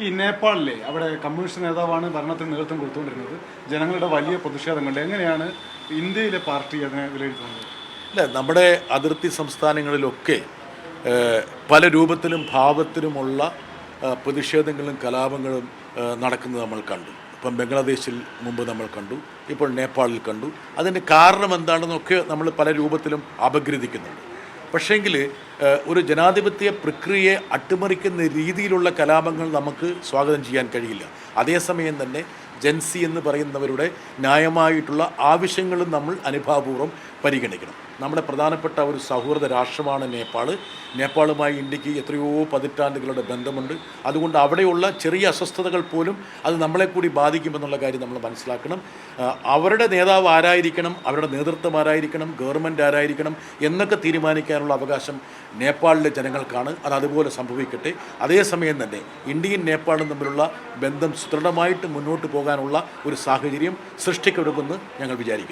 ഈ നേപ്പാളിലെ അവിടെ കമ്മ്യൂണിസ്റ്റ് നേതാവാണ് ഭരണത്തിന് നേതൃത്വം കൊടുത്തുകൊണ്ടിരുന്നത്. ജനങ്ങളുടെ വലിയ പ്രതിഷേധങ്ങളുണ്ട് എങ്ങനെയാണ് ഇന്ത്യയിലെ പാർട്ടി അതിനെ വിലയിരുത്തുന്നത്? അല്ല നമ്മുടെ അതിർത്തി സംസ്ഥാനങ്ങളിലൊക്കെ പല രൂപത്തിലും ഭാവത്തിലുമുള്ള പ്രതിഷേധങ്ങളും കലാപങ്ങളും നടക്കുന്നത് നമ്മൾ കണ്ടു. ഇപ്പം ബംഗ്ലാദേശിൽ മുമ്പ് നമ്മൾ കണ്ടു ഇപ്പോൾ നേപ്പാളിൽ കണ്ടു. അതിന്റെ കാരണം എന്താണെന്നൊക്കെ നമ്മൾ പല രൂപത്തിലും അപഗ്രഥിക്കുന്നുണ്ട്. പക്ഷേങ്കിൽ ഒരു ജനാധിപത്യ പ്രക്രിയയെ അട്ടിമറിക്കുന്ന രീതിയിലുള്ള കലാപങ്ങൾ നമുക്ക് സ്വാഗതം ചെയ്യാൻ കഴിയില്ല. അതേസമയം തന്നെ ജൻസി എന്ന് പറയുന്നവരുടെ ന്യായമായിട്ടുള്ള ആവശ്യങ്ങളും നമ്മൾ അനുഭാവപൂർവം പരിഗണിക്കണം. നമ്മുടെ പ്രധാനപ്പെട്ട ഒരു സൗഹൃദ രാഷ്ട്രമാണ് നേപ്പാൾ നേപ്പാളുമായി ഇന്ത്യയ്ക്ക് എത്രയോ പതിറ്റാണ്ടുകളുടെ ബന്ധമുണ്ട്. അതുകൊണ്ട് അവിടെയുള്ള ചെറിയ അസ്വസ്ഥതകൾ പോലും അത് നമ്മളെ കൂടി ബാധിക്കുമെന്നുള്ള കാര്യം നമ്മൾ മനസ്സിലാക്കണം. അവരുടെ നേതാവ് ആരായിരിക്കണം? അവരുടെ നേതൃത്വം ആരായിരിക്കണം? ഗവൺമെന്റ് ആരായിരിക്കണം? എന്നൊക്കെ തീരുമാനിക്കാനുള്ള അവകാശം നേപ്പാളിലെ ജനങ്ങൾക്കാണ്. അത് അതുപോലെ സംഭവിക്കട്ടെ. അതേസമയം തന്നെ ഇന്ത്യയും നേപ്പാളും തമ്മിലുള്ള ബന്ധം സുദൃഢമായിട്ട് മുന്നോട്ട് പോകാനുള്ള ഒരു സാഹചര്യം സൃഷ്ടിക്കപ്പെടുമെന്ന് ഞങ്ങൾ വിചാരിക്കുന്നു.